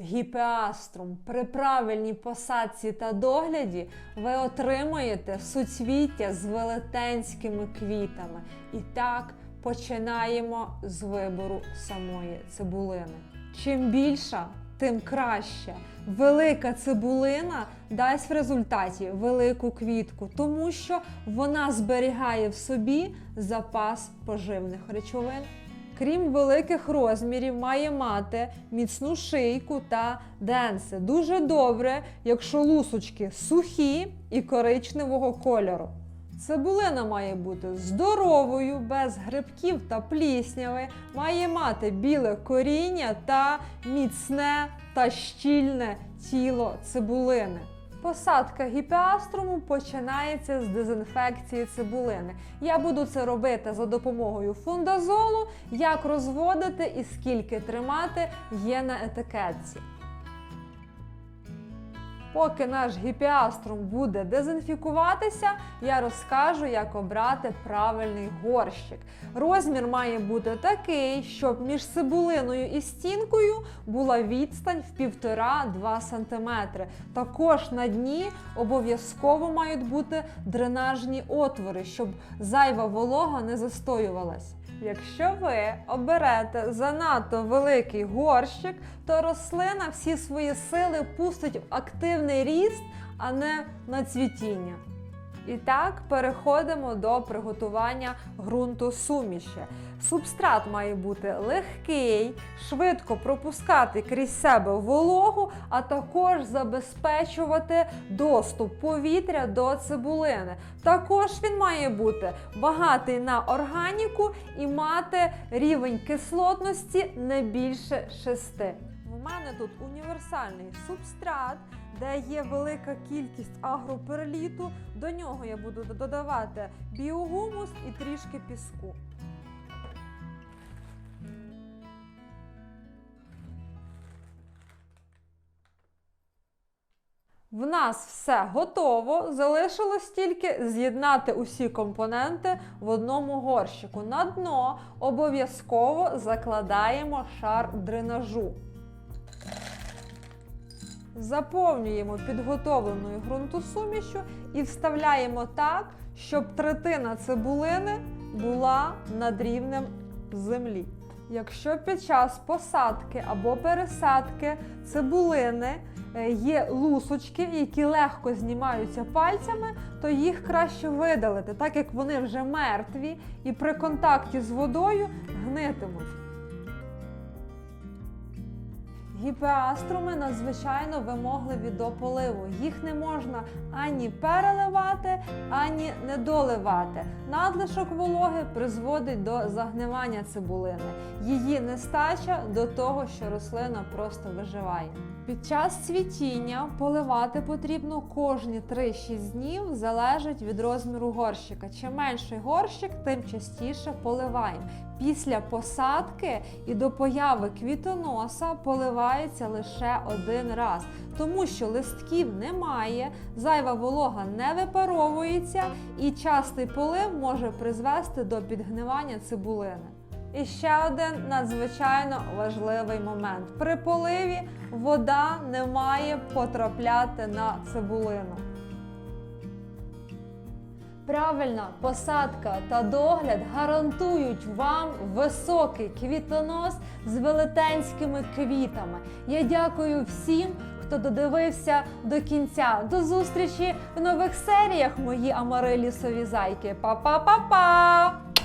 гіпеаструм. При правильній посадці та догляді ви отримаєте суцвіття з велетенськими квітами. І так починаємо з вибору самої цибулини. Чим більша, тим краще. Велика цибулина дасть в результаті велику квітку, тому що вона зберігає в собі запас поживних речовин. Крім великих розмірів, має мати міцну шийку та денси. Дуже добре, якщо лусочки сухі і коричневого кольору. Цибулина має бути здоровою, без грибків та плісняви, має мати біле коріння та міцне та щільне тіло цибулини. Посадка гіпіаструму починається з дезінфекції цибулини. Я буду це робити за допомогою фундазолу. Як розводити і скільки тримати є на етикетці. Поки наш гіпіаструм буде дезінфікуватися, я розкажу, як обрати правильний горщик. Розмір має бути такий, щоб між цибулиною і стінкою була відстань в 1,5-2 см. Також на дні обов'язково мають бути дренажні отвори, щоб зайва волога не застоювалась. Якщо ви оберете занадто великий горщик, то рослина всі свої сили пустить в активний ріст, а не на цвітіння. І так переходимо до приготування ґрунту суміші. Субстрат має бути легкий, швидко пропускати крізь себе вологу, а також забезпечувати доступ повітря до цибулини. Також він має бути багатий на органіку і мати рівень кислотності не більше 6. В мене тут універсальний субстрат, де є велика кількість агроперліту. До нього я буду додавати біогумус і трішки піску. В нас все готово. Залишилось тільки з'єднати усі компоненти в одному горщику. На дно обов'язково закладаємо шар дренажу. Заповнюємо підготовленою ґрунтосумішю і вставляємо так, щоб третина цибулини була над рівнем землі. Якщо під час посадки або пересадки цибулини е, є лусочки, які легко знімаються пальцями, то їх краще видалити, так як вони вже мертві і при контакті з водою гнитимуть. Гіпеаструми надзвичайно вимогливі до поливу. Їх не можна ані переливати, ані недоливати. Надлишок вологи призводить до загнивання цибулини. Її нестача до того, що рослина просто виживає. Під час цвітіння поливати потрібно кожні 3-6 днів, залежить від розміру горщика. Чим менший горщик, тим частіше поливаємо. Після посадки і до появи квітоноса поливається лише один раз, тому що листків немає, зайва волога не випаровується, і частий полив може призвести до підгнивання цибулини. І ще один надзвичайно важливий момент: при поливі вода не має потрапляти на цибулину. Правильна посадка та догляд гарантують вам високий квітонос з велетенськими квітами. Я дякую всім, хто додивився до кінця. До зустрічі в нових серіях, мої амари лісові зайки. Па-па-па-па! Па!